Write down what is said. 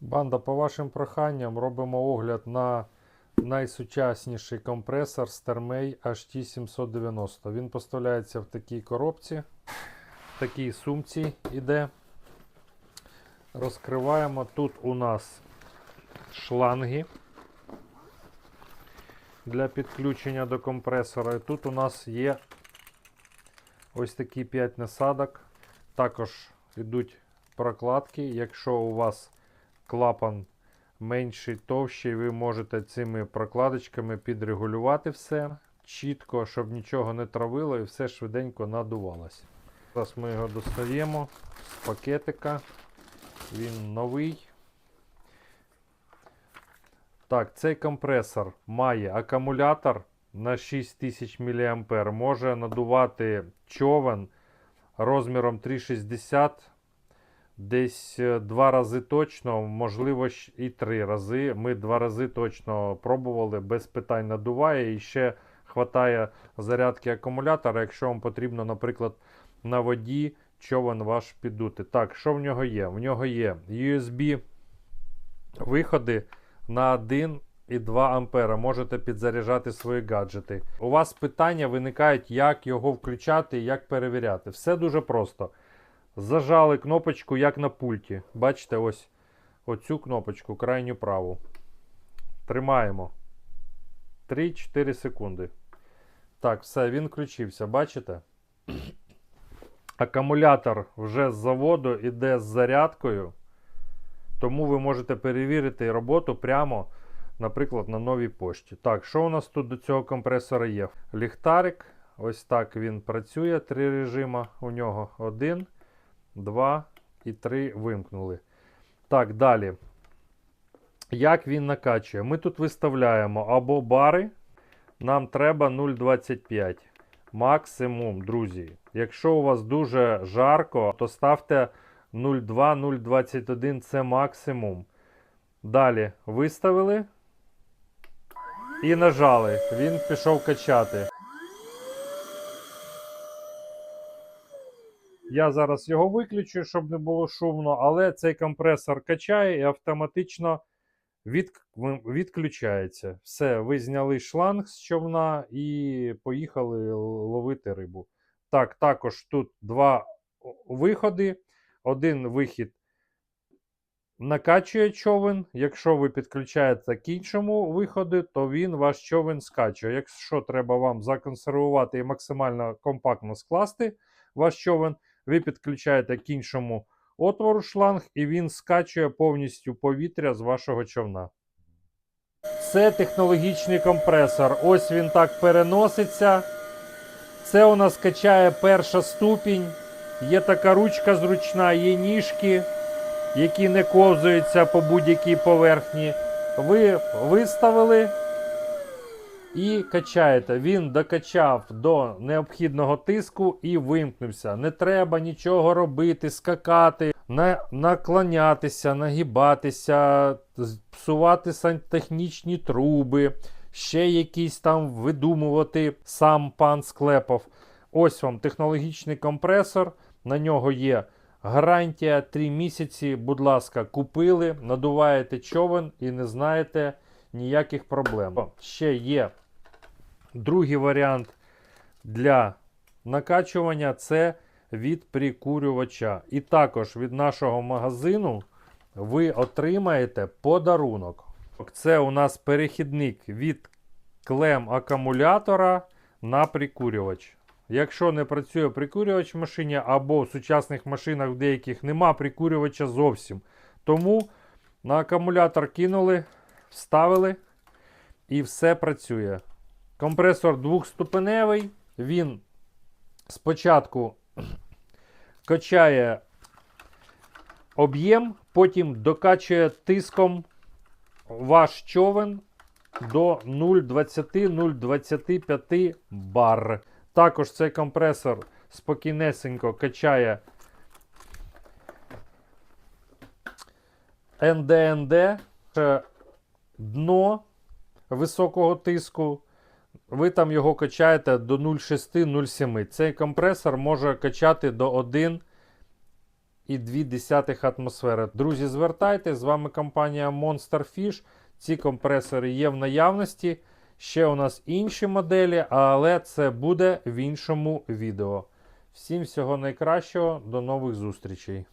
Банда, по вашим проханням робимо огляд на найсучасніший компресор Starmay HT790. Він поставляється в такій коробці, в такій сумці іде. Розкриваємо. Тут у нас шланги для підключення до компресора. І тут у нас є ось такі 5 насадок. Також йдуть прокладки. Якщо у вас клапан менший, товщий, ви можете цими прокладочками підрегулювати все чітко, щоб нічого не травило і все швиденько надувалося. Зараз ми його достаємо з пакетика. Він новий. Так, цей компресор має акумулятор на 6000 мА. Може надувати човен розміром 3,60 десь е, два рази точно, можливо, і три рази. Ми два рази точно пробували, без питань надуває. І ще хватає зарядки акумулятора, якщо вам потрібно, наприклад, на воді човен ваш піддути. Так, що в нього є? В нього є USB виходи на 1 і 2 ампера. Можете підзаряджати свої гаджети. У вас питання виникають, як його включати і як перевіряти. Все дуже просто. Зажали кнопочку, як на пульті. Бачите, ось оцю кнопочку, крайню праву. Тримаємо. 3-4 секунди. Так, все, він включився, бачите? Акумулятор вже з заводу іде з зарядкою. Тому ви можете перевірити роботу прямо, наприклад, на новій пошті. Так, що у нас тут до цього компресора є? Ліхтарик. Ось так він працює. Три режима у нього. Один, два і три вимкнули. Так, далі. Як він накачує? Ми тут виставляємо або бари. Нам треба 0,25. Максимум, друзі. Якщо у вас дуже жарко, то ставте 0,2, 0,21 це максимум. Далі виставили і нажали. Він пішов качати. Я зараз його виключу, щоб не було шумно, але цей компресор качає і автоматично від, відключається. Все, ви зняли шланг з човна і поїхали ловити рибу. Так, також тут два виходи. Один вихід накачує човен. Якщо ви підключаєте к іншому виходу, то він ваш човен скачує. Якщо треба вам законсервувати і максимально компактно скласти ваш човен, ви підключаєте к іншому отвору шланг, і він скачує повністю повітря з вашого човна. Це технологічний компресор. Ось він так переноситься. Це у нас качає перша ступінь. Є така ручка зручна, є ніжки, які не ковзуються по будь-якій поверхні. Ви виставили і качаєте. Він докачав до необхідного тиску і вимкнувся. Не треба нічого робити, скакати, на, наклонятися, нагибатися, псувати сантехнічні труби, ще якісь там видумувати сам пан Склепов. Ось вам технологічний компресор. На нього є гарантія 3 місяці. Будь ласка, купили, надуваєте човен і не знаєте ніяких проблем. Ще є другий варіант для накачування це від прикурювача. І також від нашого магазину ви отримаєте подарунок. Це у нас перехідник від клем акумулятора на прикурювач. Якщо не працює прикурювач в машині, або в сучасних машинах в деяких нема прикурювача зовсім. Тому на акумулятор кинули, вставили і все працює. Компресор двохступеневий. Він спочатку качає об'єм, потім докачує тиском ваш човен до 0,20-0,25 бар. Також цей компресор спокійнесенько качає НДНД, ще дно високого тиску. Ви там його качаєте до 0,6-0,7. Цей компресор може качати до 1 5,2 атмосфери. Друзі, звертайте, з вами компанія Monster Fish. Ці компресори є в наявності. Ще у нас інші моделі, але це буде в іншому відео. Всім всього найкращого, до нових зустрічей.